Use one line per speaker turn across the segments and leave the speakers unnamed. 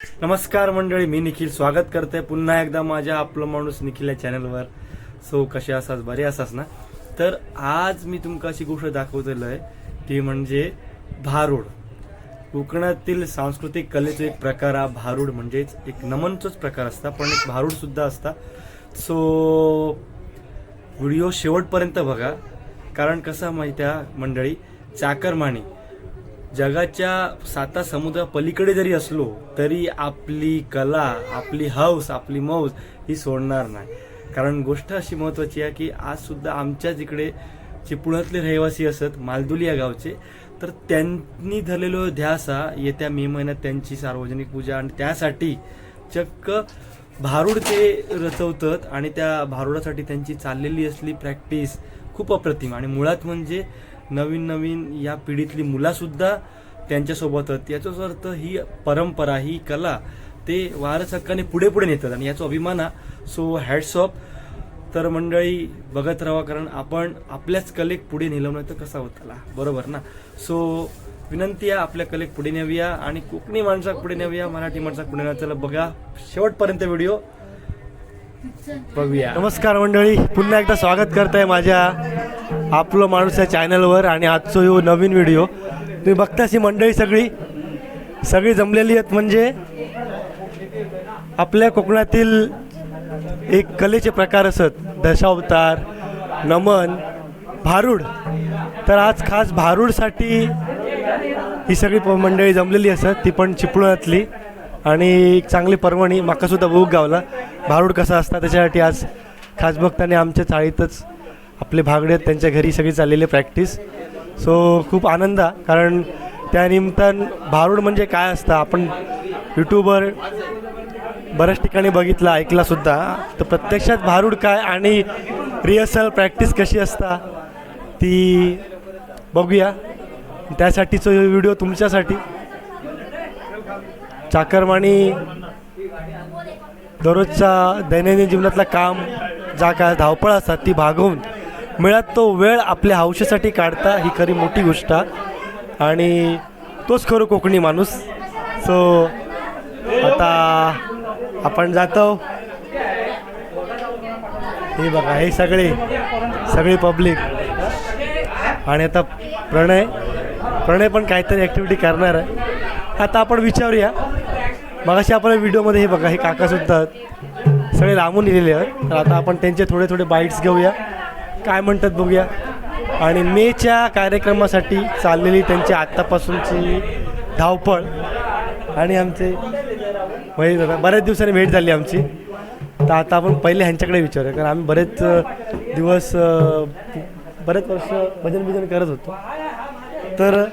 नमस्कार मंडळी मी निखिल स्वागत करते पुन्हा एकदा माझ्या आपलं माणूस निखिल या चॅनलवर सो कसे असाच बरे असाच ना? तर आज मी तुमका अशी गोष्ट दाखवतलोय ती म्हणजे भारूड. कोकणातील सांस्कृतिक कलेचा एक प्रकार हा भारूड म्हणजेच एक नमनचोच प्रकार असता पण एक भारूड सुद्धा असता. सो व्हिडिओ शेवटपर्यंत बघा. कारण कसं माहिती आहे मंडळी चाकरमानी. जगाच्या साता समुद्रा पलीकडे जरी असलो तरी आपली कला आपली हौस आपली मौज ही सोडणार नाही. कारण गोष्ट अशी महत्वाची आहे की आज सुद्धा आमच्याच इकडे जे पुण्यातले रहिवासी असत मालदुली या गावचे तर त्यांनी धरलेलो ध्यास हा येत्या मे महिन्यात त्यांची सार्वजनिक पूजा आणि त्यासाठी चक्क भारूड ते रचवतात आणि त्या भारुडासाठी त्यांची चाललेली असली प्रॅक्टिस खूप अप्रतिम. आणि मुळात म्हणजे नवीन नवीन या पिढीतली मुलासुद्धा त्यांच्यासोबत आहेत याचाच अर्थ ही परंपरा ही कला ते वारस हक्काने पुढे पुढे नेतात. आणि याचा अभिमान हा सो हॅट्स ऑफ तर मंडळी बघत राहा कारण आपण आपल्याच कलेक पुढे नेलं नाही तर कसा होताला बरोबर ना? सो विनंती आहे आपल्या कलेक पुढे नेऊया आणि कोकणी माणसाक पुढे नेऊया मराठी माणसाक पुढे नेऊया. चला बघा शेवटपर्यंत व्हिडिओ बघूया. नमस्कार मंडळी पुन्हा एकदा स्वागत करताय माझ्या आपलं माणूस या चॅनलवर आणि आजचा यो नवीन व्हिडिओ तुम्ही बघताच ही मंडळी सगळी? सगळी जमलेली आहेत म्हणजे आपल्या कोकणातील एक कलेचे प्रकार असत. दशावतार नमन भारूड. तर आज खास भारूडसाठी ही सगळी मंडळी जमलेली असत. ती पण चिपळूणातली. आणि एक चांगली पर्वणी माकासुद्धा भूक गावला. भारूड कसा असता त्याच्यासाठी आज खास बघताना आमच्या चाळीतच आपले भागडे आहेत त्यांच्या घरी सगळी चाललेली प्रॅक्टिस सो खूप आनंद कारण त्यानिमित्तान भारूड म्हणजे काय असतं आपण यूट्यूबवर बऱ्याच ठिकाणी बघितलं ऐकलासुद्धा तर प्रत्यक्षात भारूड काय आणि रिहर्सल प्रॅक्टिस कशी असता ती बघूया. त्यासाठीचा व्हिडिओ तुमच्यासाठी. चाकरमानी दररोजच्या दैनंदिन जीवनातलं काम जा काय धावपळ असतात ती भागवून मिळत तो वेळ आपल्या हौशेसाठी काढता ही खरी मोठी गोष्ट. आणि तोच खरं कोकणी माणूस. सो आता आपण जातो. हे बघा हे सगळे सगळी पब्लिक. आणि आता प्रणय प्रणय पण काहीतरी ॲक्टिव्हिटी करणार आहे. आता आपण विचारूया. मगाशी आपण व्हिडिओमध्ये हे बघा हे काकासुद्धा सगळे लांबून लिहिलेले आहेत. तर आता आपण त्यांचे थोडे थोडे बाईट्स घेऊया. काय म्हणतात बघूया. आणि मेच्या कार्यक्रमासाठी चाललेली त्यांची आत्तापासूनची धावपळ आणि आमचे म्हणजे बऱ्याच दिवसांनी भेट झाली आमची. तर आता आपण पहिले ह्यांच्याकडे विचारूया कारण आम्ही बरेच दिवस बरेच वर्ष भजन भजन करत होतो. तर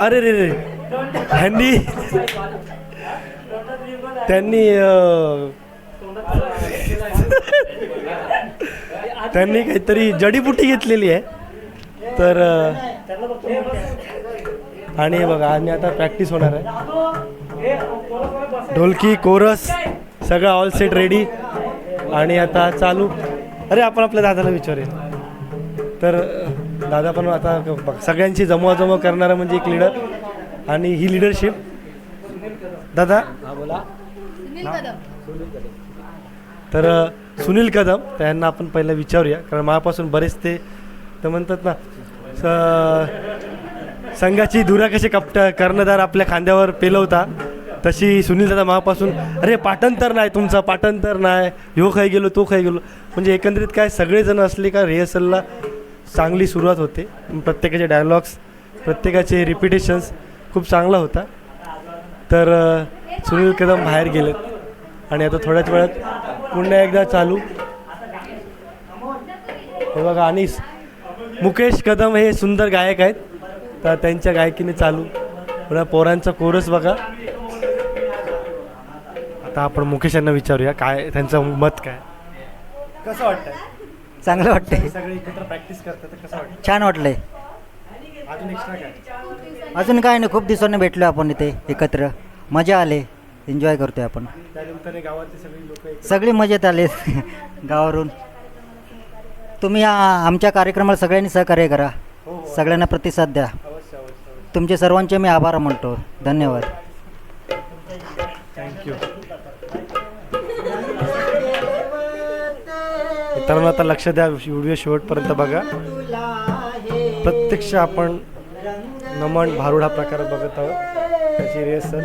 अरे रे रे. ह्यांनी त्यांनी त्यांनी काहीतरी जडीबुटी घेतलेली आहे. तर आणि बघा आणि आता प्रॅक्टिस होणार आहे. ढोलकी कोरस सगळं ऑल सेट रेडी आणि आता चालू. अरे आपण आपल्या दादाला विचारूया. तर दादा पण आता बघ, सगळ्यांची जमवाजमव करणारा म्हणजे एक लिडर आणि ही लिडरशिप दादा? तर अ, सुनील कदम त्यांना आपण पहिलं विचारूया कारण मापासून बरेच ते तर म्हणतात ना स- संघाची धुरा कशी कपट कर्णधार आपल्या खांद्यावर पेलवता तशी सुनील दादा मापासून अरे पाटंतर नाही तुमचा पाटंतर नाही ह्यो खाई गेलो तो खाई गेलो. म्हणजे एकंदरीत काय सगळेजण असले का रिहर्सलला चांगली सुरुवात होते. प्रत्येकाचे डायलॉग्स प्रत्येकाचे रिपिटेशन्स खूप चांगला होता. तर सुनील कदम बाहेर गेलेत. आणि आता थोड्याच वेळात पुन्हा एकदा चालू. हे बघा आणि मुकेश कदम हे सुंदर गायक आहेत. तर त्यांच्या गायकीने चालू. पुन्हा पोरांचा कोरस बघा. आता आपण मुकेश यांना विचारूया काय त्यांचं मत काय? कसं वाटतंय?
चांगलं वाटतंय.
सगळे एकत्र प्रॅक्टिस करतात तर कसं वाटतं
छान वाटलंय.
अजून एक्स्ट्रा काय?
अजून काय नाही खूप दिवसांनी भेटलो आपण इथे एकत्र. मजा आले. एन्जॉय करतोय आपण.
त्यानंतर गावातली सगळी लोक
सगळी मजेत आले. गावावरून. तुम्ही आ- आमच्या कार्यक्रमाला सगळ्यांनी सहकार्य करा. सगळ्यांना प्रतिसाद द्या. तुमचे सर्वांचे मी आभार मानतो. धन्यवाद.
थँक्यू मित्रांनो आता लक्ष द्या. व्हिडिओ शेवटपर्यंत बघा. प्रत्यक्ष आपण नमन भारुड हा प्रकार बघत आहोत. त्याची रिहर्सल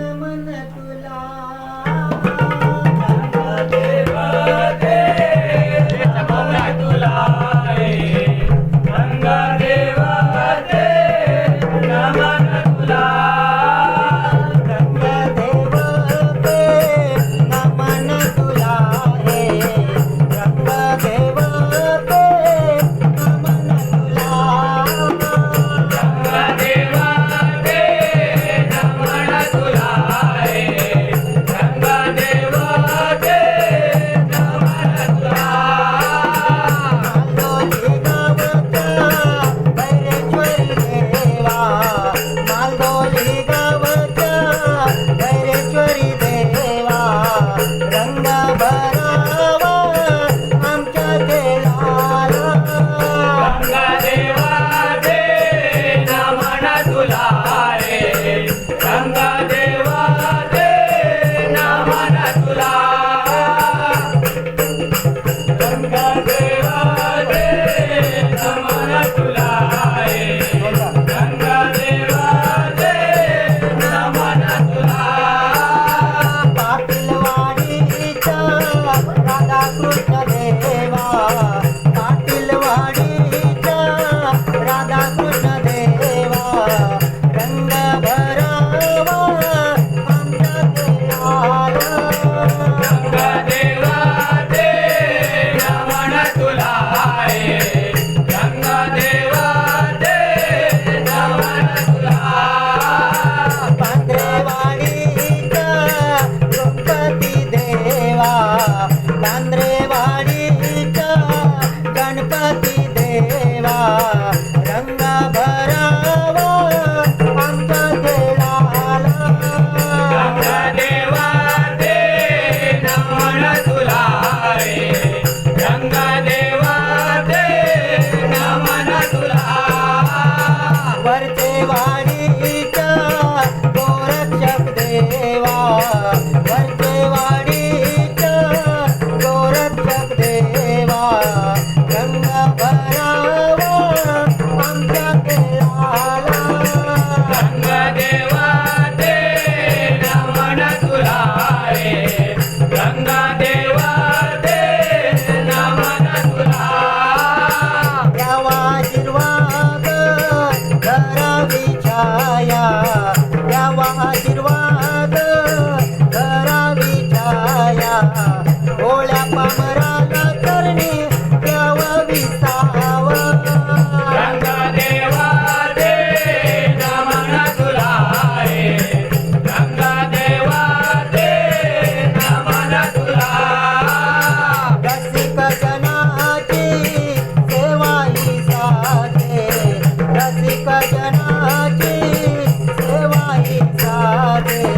साधे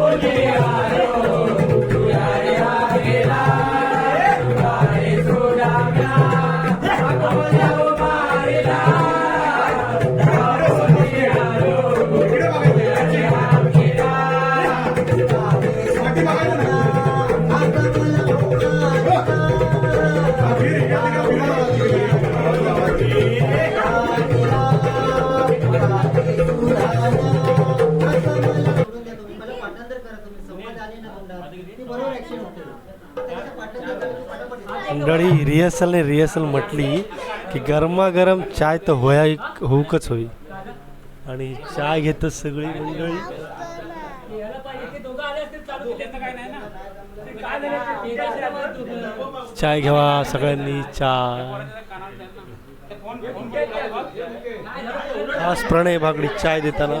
ಓಡಿಯ
मंडळी रिहर्सलने रिहर्सल म्हटली की गरमागरम चाय तर होया होऊकच होई.
आणि चाय घेतात सगळी मंडळी. चाय घ्यावा सगळ्यांनी चाय. आज प्रणय भागडी चाय देताना.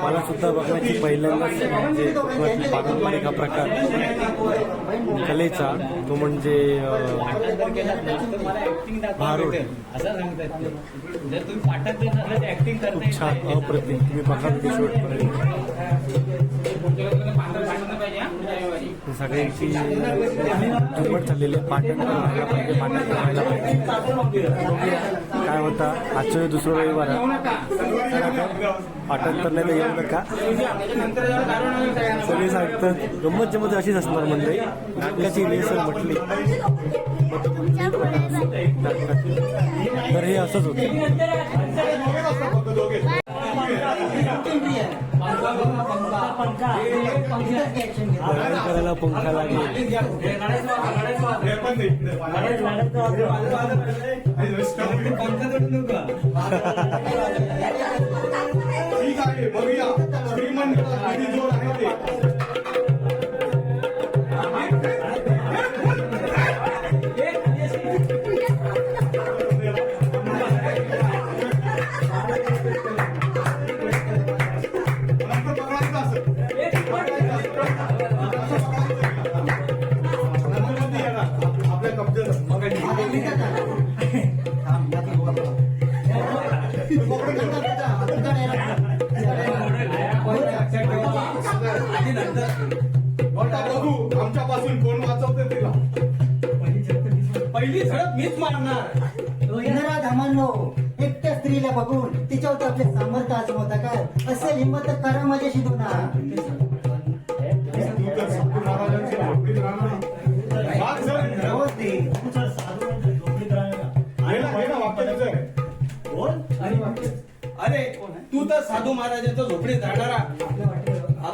मला सुद्धा बघण्याची पहिल्यांदाच म्हणजे कोकणातली पारंपरिक हा प्रकार कलेचा तो म्हणजे भारूड. खूप छान अप्रतिम. तुम्ही बघा ते शेवटपर्यंत सगळ्यांची झुंबड चाललेली आहे पाटण व्हायला पाहिजे पाटण व्हायला पाहिजे. काय होता? आजच्या दुसरं रविवार पाठन तर पाटण तर नाही येऊ नका. सगळे सांगतात गंमत जमत अशीच असणार म्हणजे नाटकाची रिहर्सल म्हटली. तर हे असंच होतं. पंखाला पंखा लागेल
ठीक आहे बघूया. श्रीमंत आमच्यापासून कोण वाचवते तिला? पहिली झडप मीच मारणार.
धामांनो एकट्या स्त्रीला बघून तिच्यावर आपले सामर्थ्य आजमवता काय? असेल हिंमत तर करा माझ्याशी दोना.
अरे तू तर साधू महाराजांच्या झोपडीत राहणारा.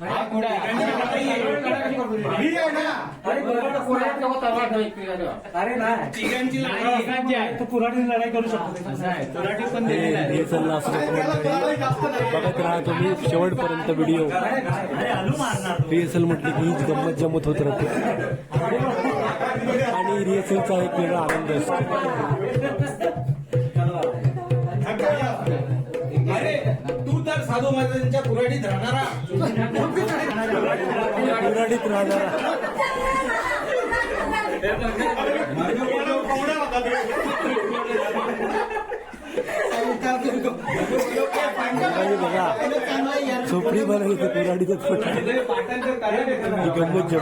ही आहे ना.
तिघांची लढाई
लढाई करू शकतो. रिहर्सलला असं बघत राहा तुम्ही शेवटपर्यंत व्हिडिओ. रिहर्सल म्हटली की हीच गंमत जमत होत राहते. आणि रिहर्सलचा एक वेगळा आनंद असतो.
साधू महाराजांच्या कुऱ्हाडीत राहणारा.
कुऱ्हाडीत राहणारा. झोपडी बनवली ही गंमत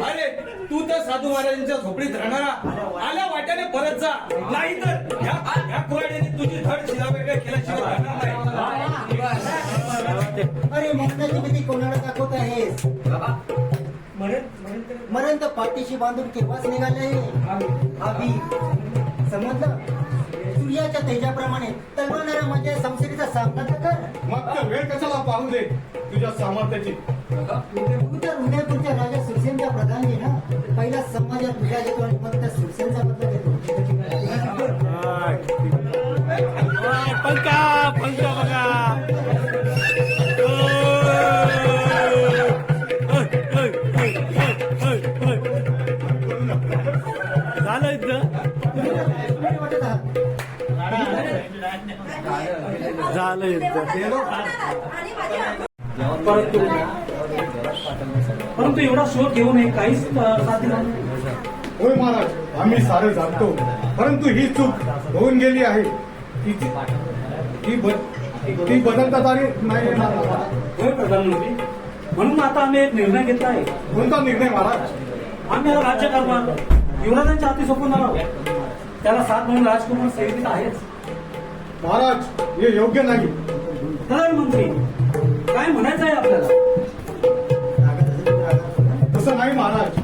अरे तू तर साधू महाराजांच्या झोपडीत राहणारा. आल्या वाट्याने परत जा. नाहीतर या या कुऱ्हाडीने तुझी धड शिला वेगळ्या केल्याशिवाय राहणार नाही.
अरे मरणाची भीती कोणाला दाखवत आहेस? मरण तर पाठीशी बांधून केव्हाच निघाले? अभि समजलं? सूर्याच्या तेजाप्रमाणे तलवणाऱ्या माझ्या संसदेचा सामना तर कर.
मग तर वेळ कशाला पाहू दे? तुझ्या सामर्थ्याची.
तू तर उदयपूरच्या राजा सुरसेनचा प्रधान ना? पहिला समाजात तुझ्या घेतो आणि मग त्या सुरसेनचा बदला घेतो.
पंखा पंखा बघा झालं इथं. झालं इथं
परंतु एवढा शोध घेऊ नये काहीच साध्य नाही.
होय महाराज आम्ही सारं जाणतो परंतु ही चूक होऊन गेली आहे. ती ती ब- ती बदलता आली नाही येणार.
होय प्रधानमंत्री म्हणून आता आम्ही एक निर्णय घेतला आहे.
कोणता निर्णय महाराज?
आम्ही हा राज्यकारभार युवराजांच्या हाती सोपवणार आहोत. त्याला साथ म्हणून राजकुमार सैनिक आहेच.
महाराज हे योग्य नाही.
प्रधानमंत्री काय म्हणायचं आहे आपल्याला?
महाराज.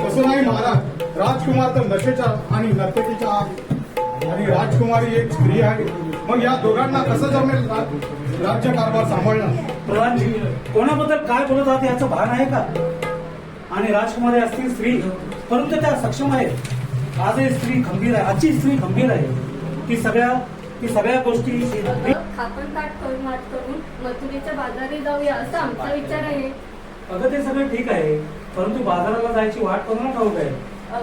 तसं नाही महाराज. राजकुमार तर नशेच्या आणि नर्तकीच्या आहे आणि राजकुमारी एक स्त्री आहे. मग या दोघांना कसं जमेल रा- राज्यकारभार सांभाळणं?
प्रधानजी कोणाबद्दल काय बोलत आहात याचं भान आहे का? आणि राजकुमारी असतील स्त्री परंतु त्या सक्षम आहेत आजही स्त्री खंबीर आहे. आजची स्त्री खंबीर आहे. ती सगळ्या ती सगळ्या गोष्टी
आपण ताट करून वाट करून मथुरेच्या बाजारी जाऊया असा आमचा विचार आहे.
अगं ते सगळं ठीक आहे परंतु बाजाराला जायची वाट कोणाला ठाऊक आहे?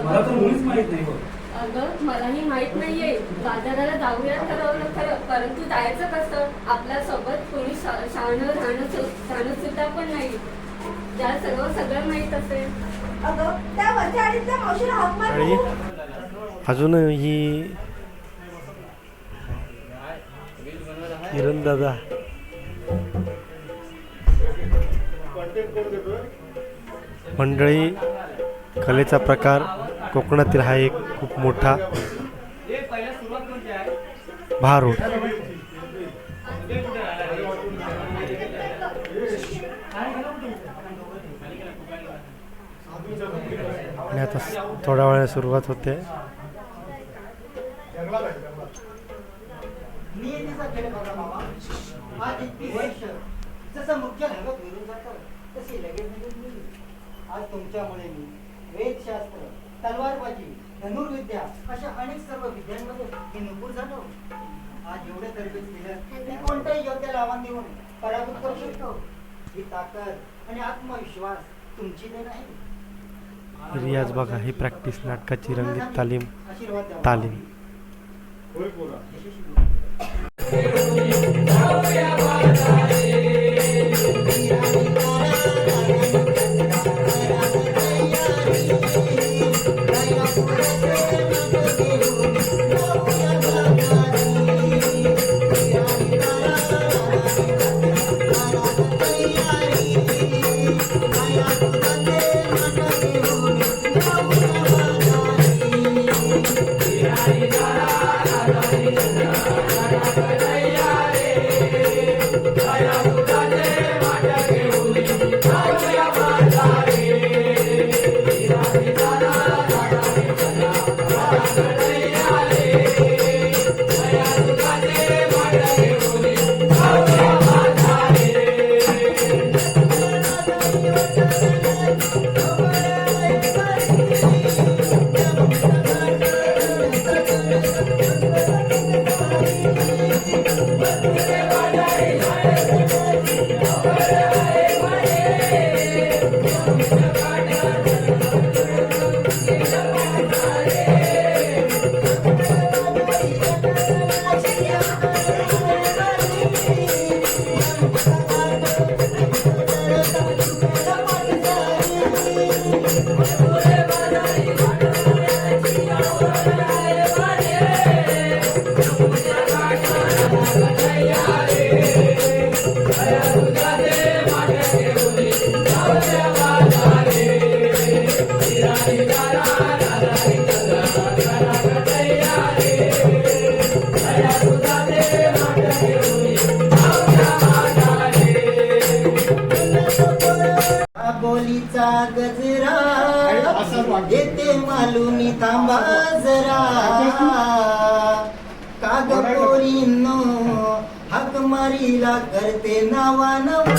मला तर मुळीच माहीत नाही हो
अगं मलाही माहीत नाहीये. बाजाराला जाऊया ठरवलं खरं परंतु जायचं कसं? आपल्यासोबत कोणी शा- शाणं राहणं राहणं सुद्धा पण नाही. ज्या सर्व सगळं माहीत असेल.
अगं त्या वरच्या आडीतल्या मावशीला हाक मार
आणि अजूनही किरण मंडळी कलेचा प्रकार कोकणातील हा एक खूप मोठा भारूड आणि आता थोड्या वेळाने सुरुवात होते.
नियतीचा खेळ बघा बाबा आज इतकी वर्ष जसं मुख्य रंगत विरून जातं तशी लगेच निघून गेली आज तुमच्यामुळे मी वेदशास्त्र तलवारबाजी धनुर्विद्या अशा अनेक सर्व विद्यांमध्ये मी निपुण झालो. आज एवढे तरबेज केलं मी कोणत्याही योग्याला आव्हान देऊन पराभूत करू शकतो. ही ताकद आणि आत्मविश्वास तुमची देण आहे.
रियाज बघा ही प्रॅक्टिस नाटकाची रंगीत तालीम तालीम.
होय
ते मालूनी थांबा जरा. काग पोरीनो हक मारीला करते नावा नवा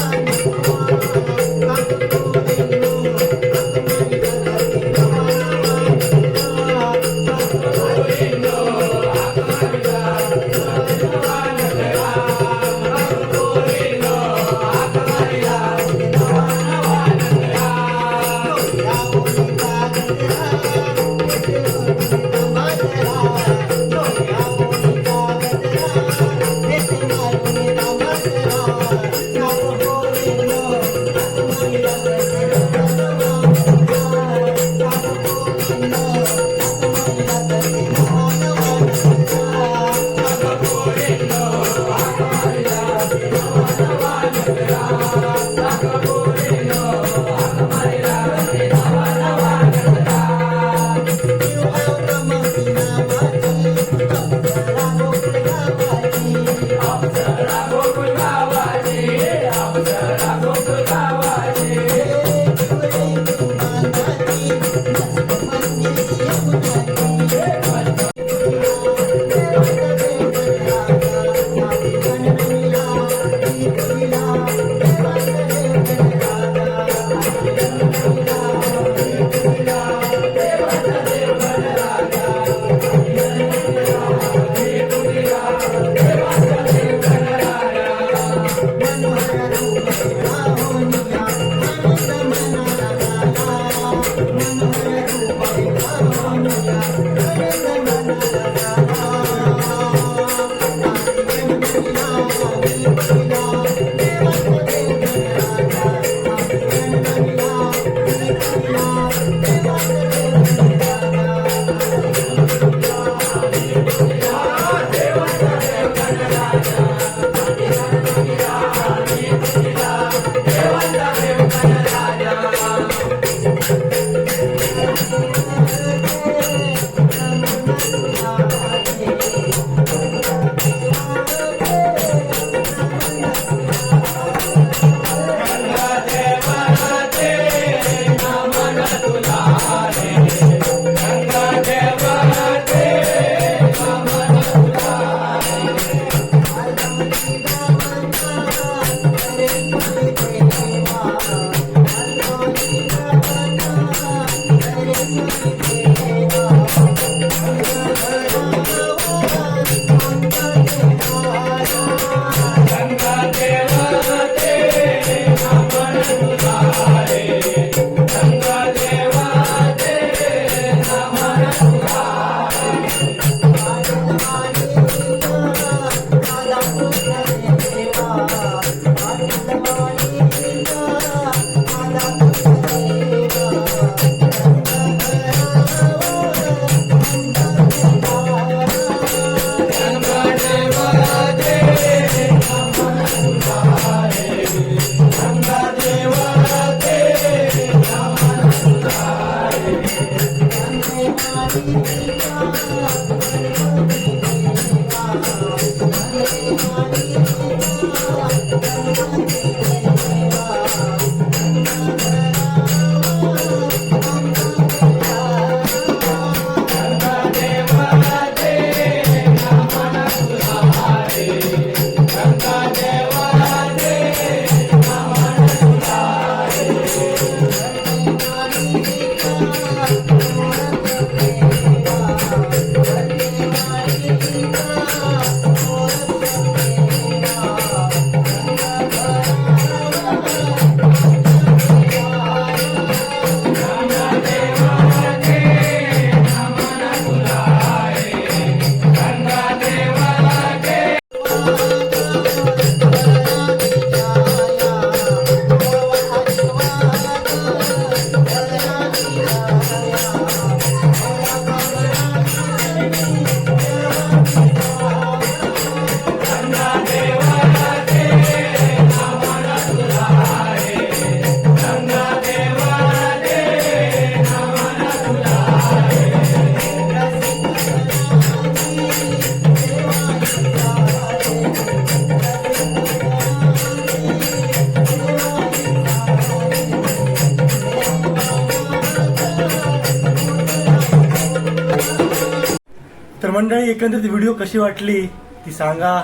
एकंदरीत व्हिडिओ कशी वाटली ती सांगा.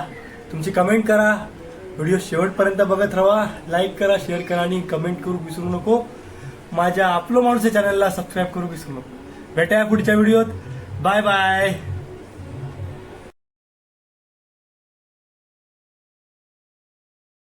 तुमची कमेंट करा. व्हिडिओ शेवटपर्यंत बघत राहा. लाईक करा शेअर करा आणि कमेंट करू विसरू नको. माझ्या आपलो माणूस या चॅनलला सबस्क्राईब करू विसरू नको. भेटाया पुढच्या व्हिडिओत बाय बाय